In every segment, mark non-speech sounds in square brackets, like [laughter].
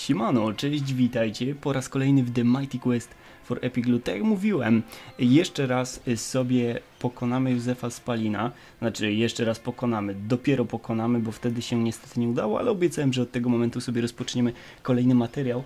Siemano, cześć, witajcie po raz kolejny w The Mighty Quest for Epic Loot. Tak jak mówiłem, jeszcze raz sobie pokonamy Józefa Spalina, znaczy jeszcze raz pokonamy, dopiero pokonamy, bo wtedy się niestety nie udało, ale obiecałem, że od tego momentu sobie rozpoczniemy kolejny materiał,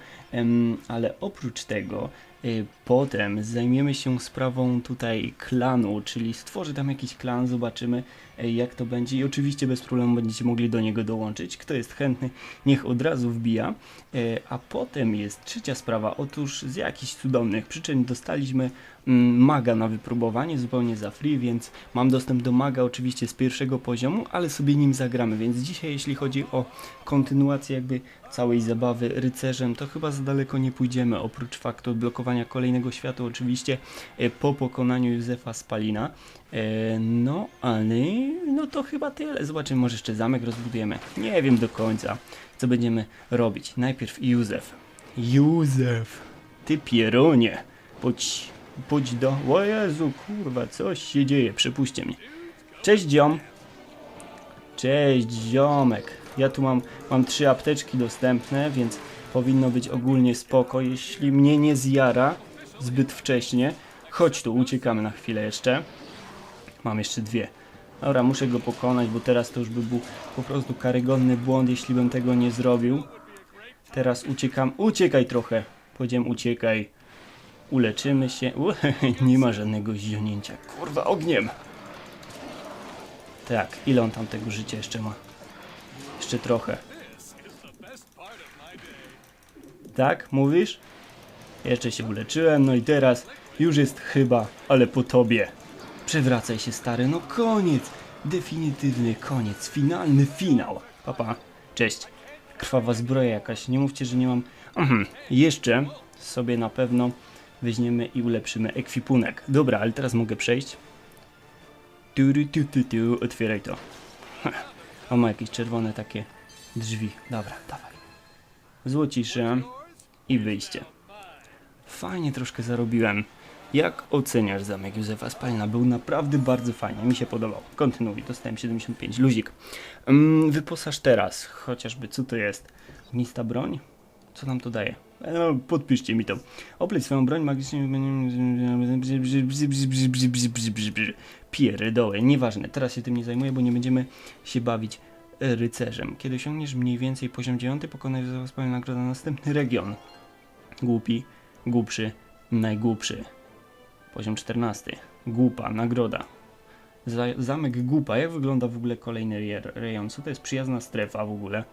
ale oprócz tego y, potem zajmiemy się sprawą tutaj klanu, czyli stworzy tam jakiś klan, zobaczymy jak to będzie i oczywiście bez problemu będziecie mogli do niego dołączyć. Kto jest chętny, niech od razu wbija. E, A potem jest trzecia sprawa. Otóż z jakichś cudownych przyczyn dostaliśmy mm, maga na wypróbowanie zupełnie za free, więc mam dostęp do maga oczywiście z pierwszego poziomu, ale sobie nim zagramy. Więc dzisiaj, jeśli chodzi o kontynuację jakby całej zabawy rycerzem, to chyba za daleko nie pójdziemy. Oprócz faktu odblokowania kolejnego świata, oczywiście e, po pokonaniu Józefa Spalina. E, No, ale no to chyba tyle. Zobaczymy, może jeszcze zamek rozbudujemy. Nie wiem do końca, co będziemy robić. Najpierw Józef. Józef, ty pieronie. Pójdź, pójdź do... O Jezu, kurwa, coś się dzieje, przepuśćcie mnie. Cześć, ziom. Cześć, ziomek. Ja tu mam, mam trzy apteczki dostępne, więc powinno być ogólnie spoko. Jeśli mnie nie zjara zbyt wcześnie, chodź tu, uciekamy na chwilę jeszcze. Mam jeszcze dwie. Dobra, muszę go pokonać, bo teraz to już by był po prostu karygodny błąd, jeśli bym tego nie zrobił. Teraz uciekam. Uciekaj trochę. Powiedziałem uciekaj. Uleczymy się. [laughs] Nie ma żadnego zionięcia. Kurwa, ogniem. Tak, ile on tam tego życia jeszcze ma? Jeszcze trochę. Tak, mówisz? Jeszcze się uleczyłem, no i teraz już jest chyba, ale po tobie. Przewracaj się, stary, no koniec. Definitywny koniec, finalny finał. Papa, cześć. Krwawa zbroja jakaś, nie mówcie, że nie mam... Mhm. Jeszcze sobie na pewno weźmiemy i ulepszymy ekwipunek. Dobra, ale teraz mogę przejść. Tu, tu, tu, tu. Otwieraj to. [laughs] On ma jakieś czerwone takie drzwi. Dobra, dawaj. Złocisze i wyjście. Fajnie troszkę zarobiłem. Jak oceniasz zamek Józefa Spalina? Był naprawdę bardzo fajnie, mi się podobał. Kontynuuj, dostałem 75, luzik. Mm, wyposaż teraz, chociażby, co to jest? Ognista broń? Co nam to daje? E, No, podpiszcie mi to. Opleć swoją broń magicznie... Pierdoły, nieważne, teraz się tym nie zajmuję, bo nie będziemy się bawić rycerzem. Kiedy osiągniesz mniej więcej poziom 9, pokonaj Józefa Spalina nagroda na następny region. Głupi, głupszy, najgłupszy. Poziom 14. Głupa, nagroda. Za, zamek Głupa. Jak wygląda w ogóle kolejny re- rejon? Co to jest przyjazna strefa w ogóle?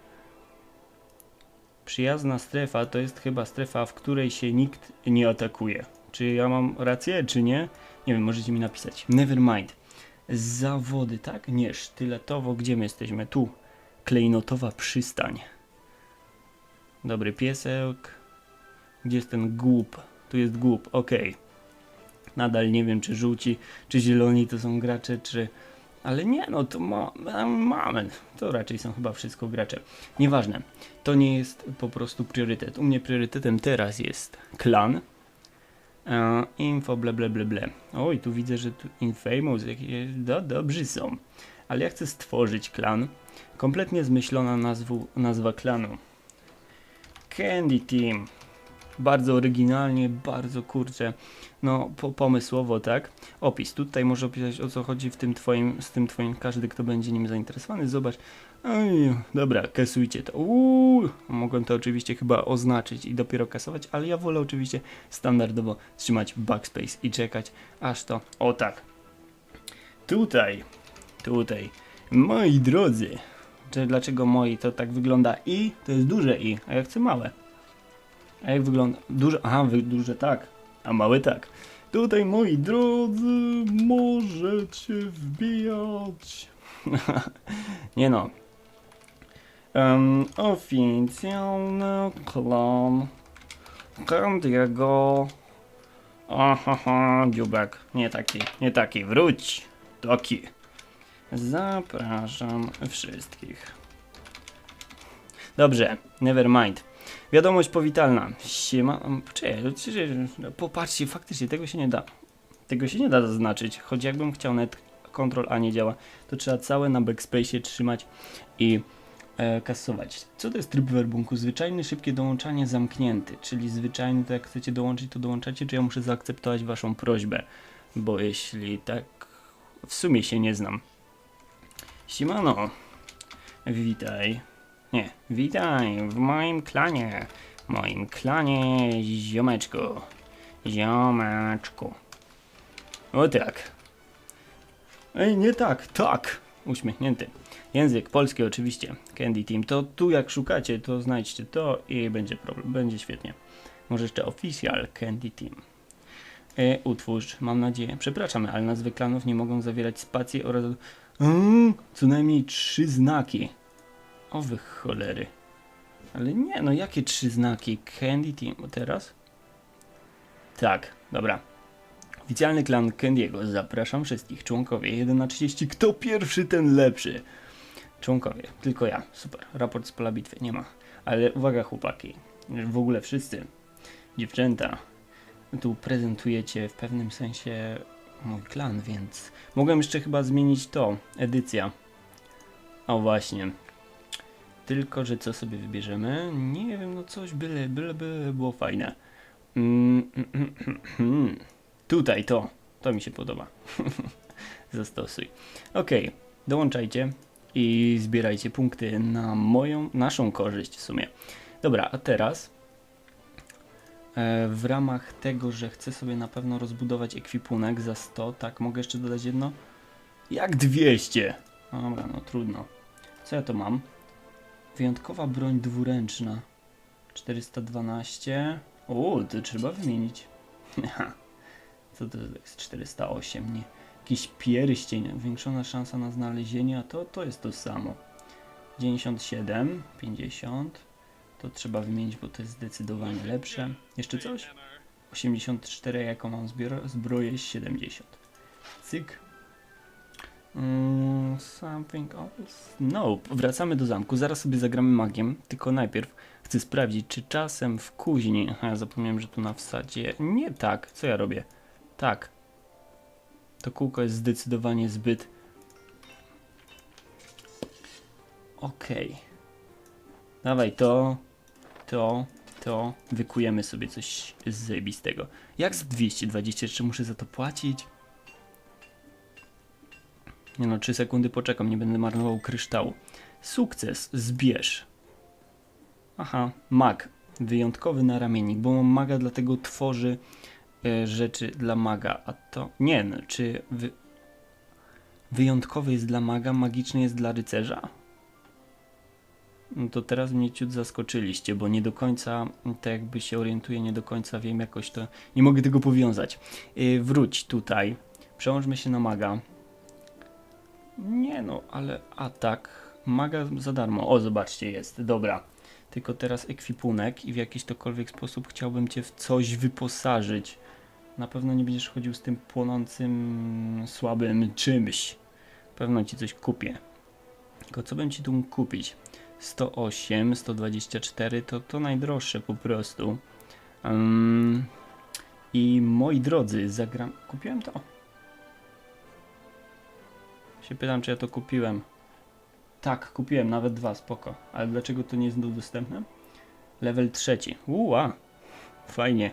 Przyjazna strefa to jest chyba strefa, w której się nikt nie atakuje. Czy ja mam rację, czy nie? Nie wiem, możecie mi napisać. Nevermind. Zawody, tak? Nie, sztyletowo. Gdzie my jesteśmy? Tu. Klejnotowa przystań. Dobry piesek. Gdzie jest ten głup? Tu jest głup, okej. Nadal nie wiem, czy żółci, czy zieloni to są gracze, czy... Ale nie, no to ma, ma- mamy. To raczej są chyba wszystko gracze. Nieważne. To nie jest po prostu priorytet. U mnie priorytetem teraz jest klan. E, info ble ble ble ble. Oj, tu widzę, że tu infamous do, dobrzy są. Ale ja chcę stworzyć klan. Kompletnie zmyślona nazwu, nazwa klanu. Candy Team. Bardzo oryginalnie, bardzo kurczę, no po, pomysłowo, tak? Opis. Tutaj może opisać o co chodzi w tym twoim, z tym twoim, każdy kto będzie nim zainteresowany, zobacz. Oj, dobra, kasujcie to. Uuu, mogłem to oczywiście chyba oznaczyć i dopiero kasować, ale ja wolę oczywiście standardowo trzymać backspace i czekać, aż to, o tak. Tutaj, tutaj, moi drodzy, dlaczego moi to tak wygląda i, to jest duże i, a ja chcę małe. A jak wygląda? Duże, aha, duże tak, a małe tak. Tutaj, moi drodzy, możecie wbijać. [laughs] Nie no. Um, oficjalny klan Candiego. Aha, dziubek. Nie taki, nie taki, wróć. Taki. Zapraszam wszystkich. Dobrze, never mind. Wiadomość powitalna. Siema. um, Czekaj, no, popatrzcie, faktycznie tego się nie da. Tego się nie da zaznaczyć. Choć jakbym chciał net Ctrl A nie działa, to trzeba całe na backspace trzymać i e, kasować. Co to jest tryb werbunku? Zwyczajny, szybkie dołączanie zamknięty, czyli zwyczajny, to jak chcecie dołączyć, to dołączacie, czy ja muszę zaakceptować waszą prośbę? Bo jeśli tak, w sumie się nie znam. Simano, witaj. Nie, witaj w moim klanie. Moim klanie ziomeczku. Ziomeczku. O tak. Ej, nie tak, tak. Uśmiechnięty. Język polski oczywiście. Candy Team. To tu jak szukacie, to znajdźcie to i będzie problem, będzie świetnie. Może jeszcze official Candy Team. E, utwórz, mam nadzieję. Przepraszam, ale nazwy klanów nie mogą zawierać spacji oraz mm, co najmniej trzy znaki. O wy cholery. Ale nie, no jakie trzy znaki? Candy Team. Teraz? Tak, dobra. Oficjalny klan Candy'ego. Zapraszam wszystkich. Członkowie 1 na 30. Kto pierwszy, ten lepszy. Członkowie. Tylko ja. Super. Raport z pola bitwy. Nie ma. Ale uwaga chłopaki. W ogóle wszyscy. Dziewczęta. Tu prezentujecie w pewnym sensie mój klan, więc mogłem jeszcze chyba zmienić to. Edycja. O właśnie. Tylko, że co sobie wybierzemy? Nie wiem, no coś byle, byle, byle było fajne. Mm, mm, mm, mm. Tutaj to. To mi się podoba. [laughs] Zastosuj. Ok, dołączajcie i zbierajcie punkty na moją, naszą korzyść w sumie. Dobra, a teraz e, w ramach tego, że chcę sobie na pewno rozbudować ekwipunek za 100, tak, mogę jeszcze dodać jedno? Jak 200? Dobra, no trudno. Co ja to mam? Wyjątkowa broń dwuręczna. 412. O, to trzeba wymienić. Co to jest 408? Nie. Jakiś pierścień. Zwiększona szansa na znalezienie, a to, to jest to samo. 97, 50. To trzeba wymienić, bo to jest zdecydowanie lepsze. Jeszcze coś? 84, jaką mam zbroję? 70. Cyk. Something else? No, wracamy do zamku. Zaraz sobie zagramy magiem, tylko najpierw chcę sprawdzić, czy czasem w kuźni. Aha, ja zapomniałem, że tu na wsadzie. Nie tak, co ja robię? Tak. To kółko jest zdecydowanie zbyt. Okej. Dawaj to, to, to. Wykujemy sobie coś zajebistego. Jak z 220? Jeszcze muszę za to płacić? Nie no, 3 sekundy poczekam, nie będę marnował kryształu. Sukces, zbierz. Aha, mag. Wyjątkowy naramiennik, bo mam maga, dlatego tworzy e, rzeczy dla maga. A to. Nie, no, czy wy... wyjątkowy jest dla maga, magiczny jest dla rycerza? No to teraz mnie ciut zaskoczyliście, bo nie do końca, tak jakby się orientuję, nie do końca wiem jakoś to. Nie mogę tego powiązać. Yy, wróć tutaj. Przełączmy się na maga. Nie no, ale atak. Maga za darmo. O, zobaczcie, jest. Dobra. Tylko teraz ekwipunek i w jakiś tokolwiek sposób chciałbym cię w coś wyposażyć. Na pewno nie będziesz chodził z tym płonącym, słabym czymś. Pewno ci coś kupię. Tylko co bym ci tu mógł kupić? 108, 124 to to najdroższe po prostu. Um, I moi drodzy, zagram. Kupiłem to? Się pytam, czy ja to kupiłem. Tak, kupiłem nawet dwa, spoko. Ale dlaczego to nie jest dostępne? Level trzeci. Uła, fajnie.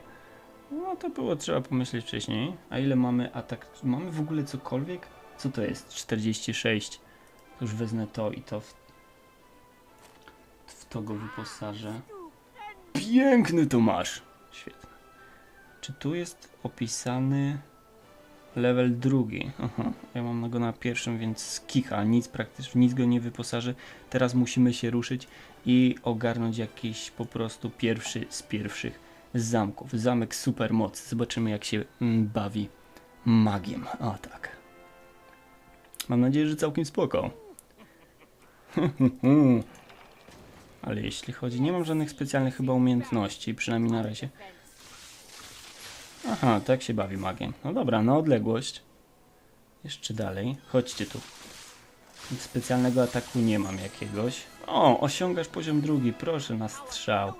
No to było trzeba pomyśleć wcześniej. A ile mamy atak? Mamy w ogóle cokolwiek? Co to jest? 46. To już wezmę to i to w, w to go wyposażę. Piękny to masz. Świetnie. Czy tu jest opisany level drugi? Aha, ja mam go na pierwszym, więc kicha, nic praktycznie, nic go nie wyposaży. Teraz musimy się ruszyć i ogarnąć jakiś po prostu pierwszy z pierwszych zamków. Zamek supermocy. Zobaczymy jak się mm, bawi magiem. O tak. Mam nadzieję, że całkiem spoko. [laughs] Ale jeśli chodzi, nie mam żadnych specjalnych chyba umiejętności, przynajmniej na razie. Aha, tak się bawi magiem. No dobra, na odległość. Jeszcze dalej. Chodźcie tu. Nic specjalnego ataku nie mam jakiegoś. O, osiągasz poziom drugi, proszę na strzał.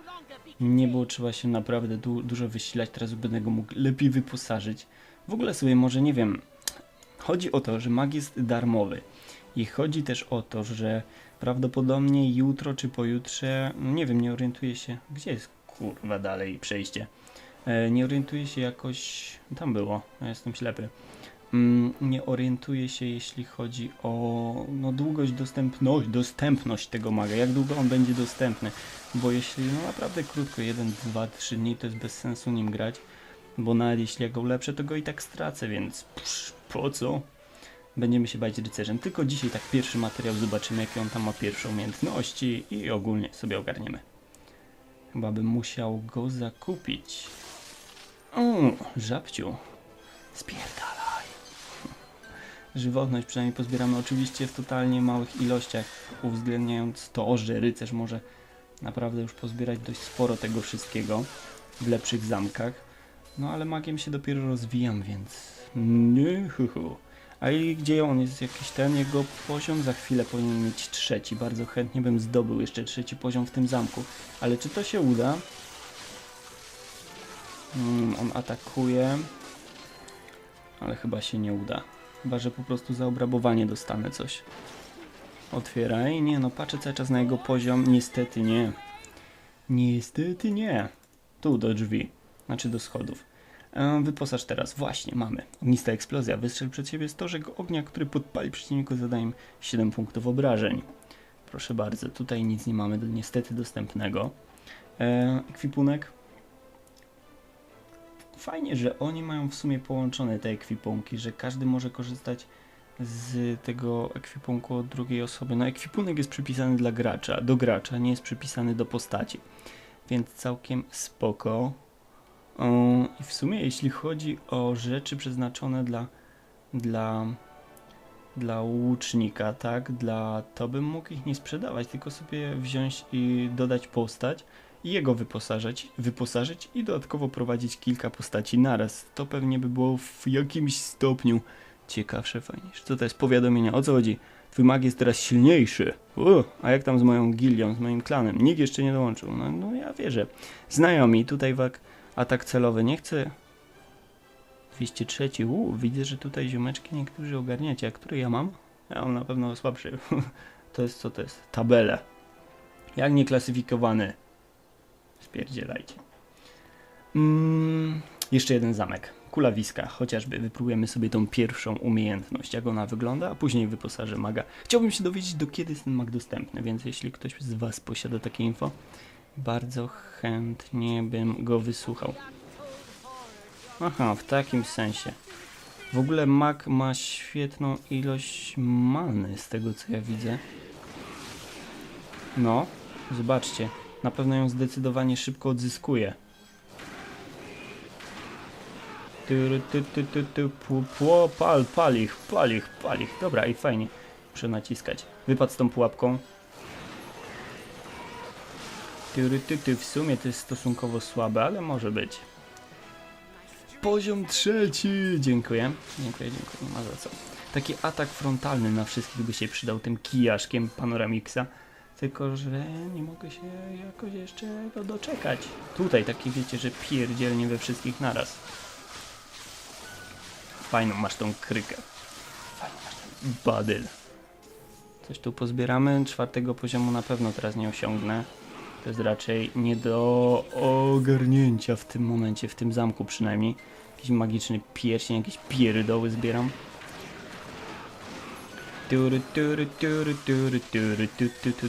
Nie było trzeba się naprawdę du dużo wysilać, teraz będę go mógł lepiej wyposażyć. W ogóle sobie może nie wiem. Chodzi o to, że mag jest darmowy. I chodzi też o to, że Prawdopodobnie jutro czy pojutrze, no nie wiem, nie orientuję się. Gdzie jest kurwa dalej przejście? E, nie orientuję się jakoś. Tam było, jestem ślepy. Mm, nie orientuję się, jeśli chodzi o no, długość, dostępność, dostępność tego maga. Jak długo on będzie dostępny? Bo jeśli no naprawdę krótko, 1, 2, 3 dni, to jest bez sensu nim grać. Bo nawet jeśli ja go ulepszę, to go i tak stracę, więc psz, po co? Będziemy się bać rycerzem. Tylko dzisiaj tak pierwszy materiał zobaczymy, jakie on tam ma pierwsze umiejętności i ogólnie sobie ogarniemy. Chyba bym musiał go zakupić. O, żabciu. Spierdalaj. Żywotność przynajmniej pozbieramy oczywiście w totalnie małych ilościach, uwzględniając to, że rycerz może naprawdę już pozbierać dość sporo tego wszystkiego w lepszych zamkach. No ale magiem się dopiero rozwijam, więc hu, hu. A i gdzie on jest jakiś ten jego poziom? Za chwilę powinien mieć trzeci. Bardzo chętnie bym zdobył jeszcze trzeci poziom w tym zamku. Ale czy to się uda? Mm, on atakuje. Ale chyba się nie uda. Chyba, że po prostu za obrabowanie dostanę coś. Otwieraj. Nie no, patrzę cały czas na jego poziom. Niestety nie. Niestety nie. Tu do drzwi. Znaczy do schodów. E, Wyposaż teraz. Właśnie, mamy. Ognista eksplozja. Wystrzel przed siebie stożek ognia, który podpali przeciwniku zadaje im 7 punktów obrażeń. Proszę bardzo, tutaj nic nie mamy niestety dostępnego. E, ekwipunek. Fajnie, że oni mają w sumie połączone te ekwipunki, że każdy może korzystać z tego ekwipunku od drugiej osoby. No ekwipunek jest przypisany dla gracza, do gracza, nie jest przypisany do postaci. Więc całkiem spoko. I w sumie jeśli chodzi o rzeczy przeznaczone dla, dla, dla łucznika, tak, dla, to bym mógł ich nie sprzedawać, tylko sobie wziąć i dodać postać jego wyposażyć, wyposażyć i dodatkowo prowadzić kilka postaci naraz. To pewnie by było w jakimś stopniu ciekawsze, fajniejsze. Co to jest powiadomienia? O co chodzi? Twój mag jest teraz silniejszy. U, a jak tam z moją gildią, z moim klanem? Nikt jeszcze nie dołączył. No, no ja wierzę. Znajomi, tutaj wak atak celowy. Nie chcę... 203. U, widzę, że tutaj ziomeczki niektórzy ogarniacie. A który ja mam? Ja mam na pewno słabszy. [laughs] to jest co to jest? Tabele. Jak nieklasyfikowany? Spierdzielajcie. Mm, jeszcze jeden zamek. Kulawiska, chociażby wypróbujemy sobie tą pierwszą umiejętność, jak ona wygląda, a później wyposażę maga. Chciałbym się dowiedzieć, do kiedy jest ten mag dostępny, więc jeśli ktoś z Was posiada takie info, bardzo chętnie bym go wysłuchał. Aha, w takim sensie. W ogóle mag ma świetną ilość many, z tego co ja widzę. No, zobaczcie. Na pewno ją zdecydowanie szybko odzyskuje. Ty, ty, ty, ty, ty, pal, pal ich, pal ich, pal ich. Dobra, i fajnie. Muszę naciskać. Wypad z tą pułapką. Ty, ty, ty, w sumie to jest stosunkowo słabe, ale może być. Poziom trzeci! Dziękuję. Dziękuję, dziękuję, nie ma za co. Taki atak frontalny na wszystkich by się przydał tym kijaszkiem Panoramixa. Tylko, że nie mogę się jakoś jeszcze go doczekać. Tutaj taki wiecie, że pierdzielnie we wszystkich naraz. Fajną masz tą krykę. Fajną masz ten badyl. Coś tu pozbieramy. Czwartego poziomu na pewno teraz nie osiągnę. To jest raczej nie do ogarnięcia w tym momencie, w tym zamku przynajmniej. Jakiś magiczny pierścień, jakieś pierdoły zbieram.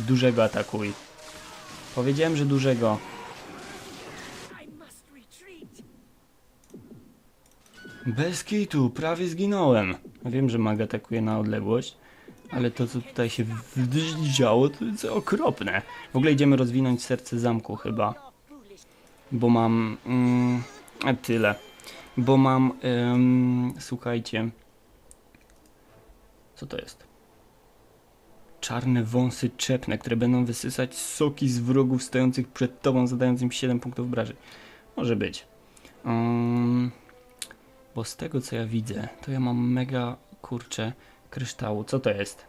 Dużego atakuj. Powiedziałem, że dużego. Bez kitu, prawie zginąłem. Wiem, że mag atakuje na odległość, ale to, co tutaj się działo, to jest okropne. W ogóle idziemy rozwinąć serce zamku chyba. Bo mam... Mm, tyle. Bo mam... Ym, słuchajcie... Co to jest? Czarne wąsy czepne, które będą wysysać soki z wrogów stojących przed tobą, zadając im 7 punktów obrażeń. Może być. Ym, bo z tego co ja widzę, to ja mam mega kurcze kryształu. Co to jest?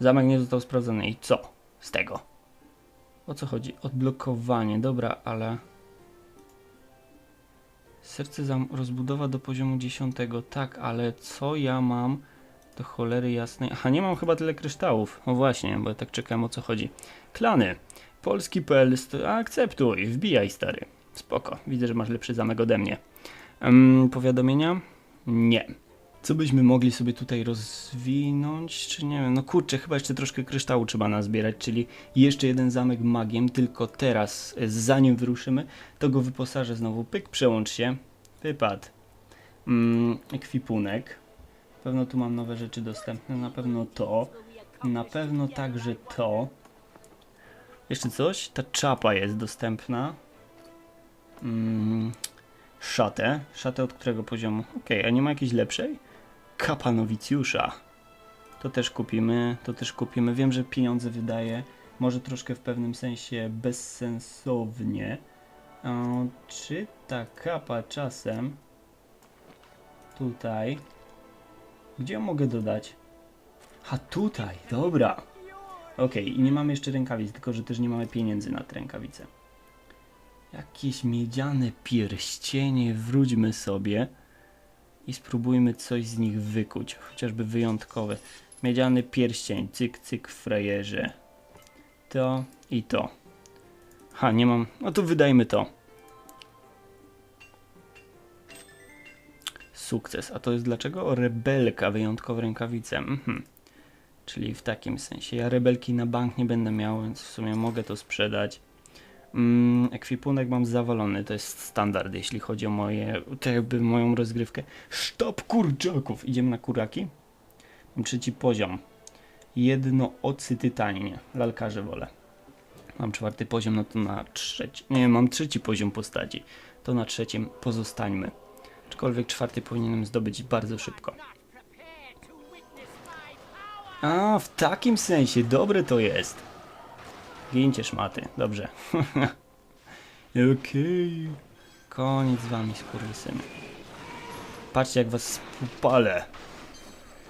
Zamek nie został sprawdzony. I co z tego? O co chodzi? Odblokowanie. Dobra, ale... Serce zam rozbudowa do poziomu 10. Tak, ale co ja mam Do cholery jasnej. Aha, nie mam chyba tyle kryształów. O właśnie, bo ja tak czekałem o co chodzi. Klany. Polski.pl. st- Akceptuj, wbijaj stary. Spoko, widzę, że masz lepszy zamek ode mnie. Em, powiadomienia? Nie. Co byśmy mogli sobie tutaj rozwinąć, czy nie wiem, no kurczę, chyba jeszcze troszkę kryształu trzeba nazbierać, czyli jeszcze jeden zamek magiem, tylko teraz, e, zanim wyruszymy, to go wyposażę znowu, pyk, przełącz się, wypad, mm, ekwipunek, pewno tu mam nowe rzeczy dostępne, na pewno to, na pewno także to, jeszcze coś, ta czapa jest dostępna, mm, szatę, szatę od którego poziomu, okej, a nie ma jakiejś lepszej? Kapa nowicjusza. To też kupimy, to też kupimy. Wiem, że pieniądze wydaje, może troszkę w pewnym sensie bezsensownie. O, czy ta kapa czasem tutaj, gdzie ją mogę dodać? A tutaj, dobra. Okej, i nie mamy jeszcze rękawic, tylko że też nie mamy pieniędzy na te rękawice. Jakieś miedziane pierścienie, wróćmy sobie i spróbujmy coś z nich wykuć, chociażby wyjątkowe. Miedziany pierścień, cyk, cyk, frajerze. To i to. Ha, nie mam. No to wydajmy to. Sukces. A to jest dlaczego? Rebelka, wyjątkowe rękawice. Mhm. Czyli w takim sensie. Ja rebelki na bank nie będę miał, więc w sumie mogę to sprzedać. Mm, ekwipunek mam zawalony, to jest standard, jeśli chodzi o moje, to jakby moją rozgrywkę. Sztab kurczaków! Idziemy na kuraki? Mam trzeci poziom. Jedno ocy tytanie. Lalkarze wolę. Mam czwarty poziom, no to na trzeci. Nie, mam trzeci poziom postaci. To na trzecim pozostańmy. Aczkolwiek czwarty powinienem zdobyć bardzo szybko. A, w takim sensie, dobre to jest. Gincie szmaty, dobrze. [laughs] Okej. Koniec z wami, skurwysyny. Patrzcie jak was spupalę.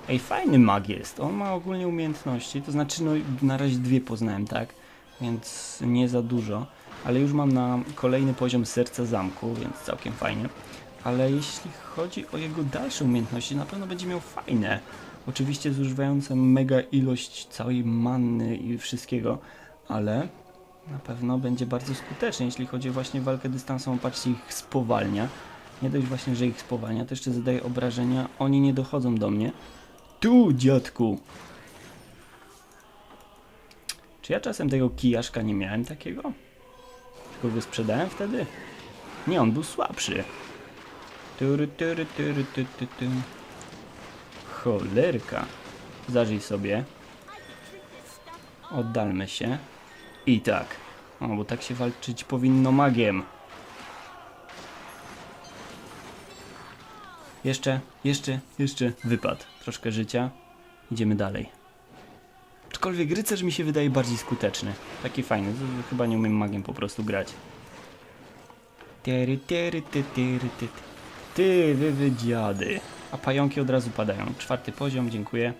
Ej, fajny mag jest. On ma ogólnie umiejętności, to znaczy no na razie dwie poznałem, tak? Więc nie za dużo. Ale już mam na kolejny poziom serca zamku, więc całkiem fajnie. Ale jeśli chodzi o jego dalsze umiejętności, na pewno będzie miał fajne. Oczywiście zużywające mega ilość całej manny i wszystkiego, ale na pewno będzie bardzo skuteczny, jeśli chodzi o właśnie walkę dystansową. Patrzcie, ich spowalnia. Nie dość właśnie, że ich spowalnia, to jeszcze zadaje obrażenia. Oni nie dochodzą do mnie. Tu, dziadku! Czy ja czasem tego kijaszka nie miałem takiego? Tylko go sprzedałem wtedy? Nie, on był słabszy. Tury, tury, tury, tu, tu, tu. Cholerka. Zażyj sobie. Oddalmy się. I tak. O, bo tak się walczyć powinno magiem. Jeszcze, jeszcze, jeszcze wypad. Troszkę życia. Idziemy dalej. Aczkolwiek rycerz mi się wydaje bardziej skuteczny. Taki fajny. Chyba nie umiem magiem po prostu grać. Tyry, tyry, ty, tyry, ty, ty, wy, wy dziady. A pająki od razu padają. Czwarty poziom, dziękuję.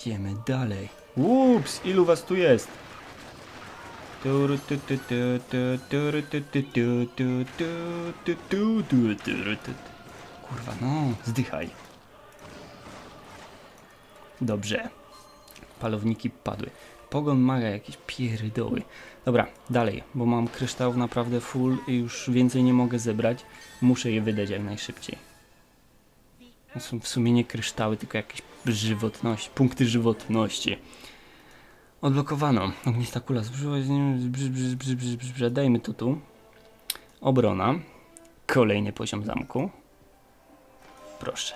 Idziemy dalej. Ups, ilu was tu jest? Kurwa, no, zdychaj. Dobrze. Palowniki padły. Pogon maga, jakieś pierdoły. Dobra, dalej, bo mam kryształów naprawdę full i już więcej nie mogę zebrać. Muszę je wydać jak najszybciej. To są w sumie nie kryształy, tylko jakieś żywotności, punkty żywotności. Odblokowano. Ognista kula. Dajmy to tu. Obrona. Kolejny poziom zamku. Proszę.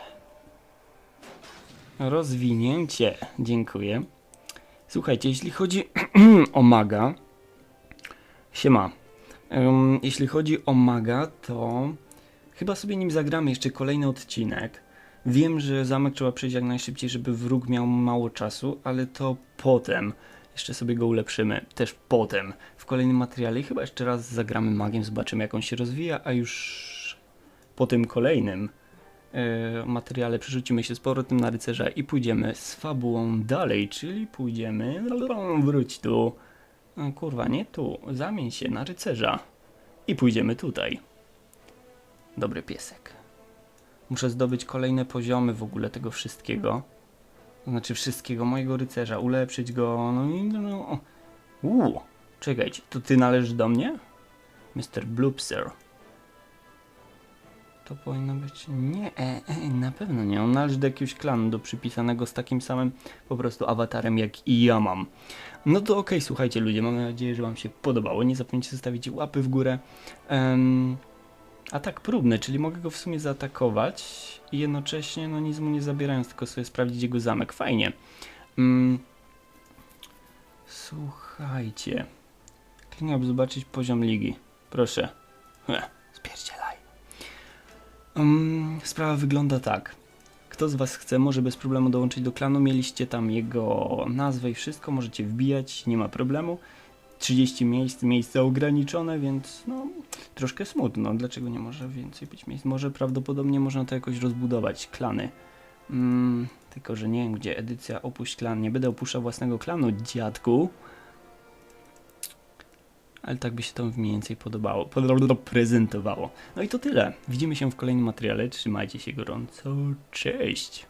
Rozwinięcie. Dziękuję. Słuchajcie, jeśli chodzi [clears throat] o maga. Siema. Ym, jeśli chodzi o maga, to chyba sobie nim zagramy jeszcze kolejny odcinek. Wiem, że zamek trzeba przejść jak najszybciej, żeby wróg miał mało czasu, ale to potem. Jeszcze sobie go ulepszymy. Też potem. W kolejnym materiale. Chyba jeszcze raz zagramy magiem, zobaczymy jak on się rozwija, a już po tym kolejnym materiale przerzucimy się z powrotem na rycerza i pójdziemy z fabułą dalej, czyli pójdziemy... Wróć tu. O, kurwa, nie tu. Zamień się na rycerza. I pójdziemy tutaj. Dobry piesek. Muszę zdobyć kolejne poziomy w ogóle tego wszystkiego. To znaczy wszystkiego mojego rycerza, ulepszyć go, no i no... Uuu, czekajcie, to ty należysz do mnie? Mr. Bloopser. To powinno być... Nie, e, e, na pewno nie. On należy do jakiegoś klanu, do przypisanego z takim samym po prostu awatarem, jak i ja mam. No to okej, słuchajcie ludzie, mam nadzieję, że wam się podobało. Nie zapomnijcie zostawić łapy w górę. Em, atak próbny, czyli mogę go w sumie zaatakować i jednocześnie no nic mu nie zabierając, tylko sobie sprawdzić jego zamek. Fajnie. Mm. Słuchajcie. Kliknę, aby zobaczyć poziom ligi. Proszę. Heh, spierdzielaj. Um, sprawa wygląda tak. Kto z Was chce, może bez problemu dołączyć do klanu. Mieliście tam jego nazwę i wszystko, możecie wbijać, nie ma problemu. 30 miejsc, miejsca ograniczone, więc no troszkę smutno. Dlaczego nie może więcej być miejsc? Może prawdopodobnie można to jakoś rozbudować, klany. Mm, tylko, że nie wiem gdzie edycja opuść klan. Nie będę opuszczał własnego klanu, dziadku. Ale tak by się to mniej więcej podobało, pod- prezentowało. No i to tyle. Widzimy się w kolejnym materiale. Trzymajcie się gorąco. Cześć!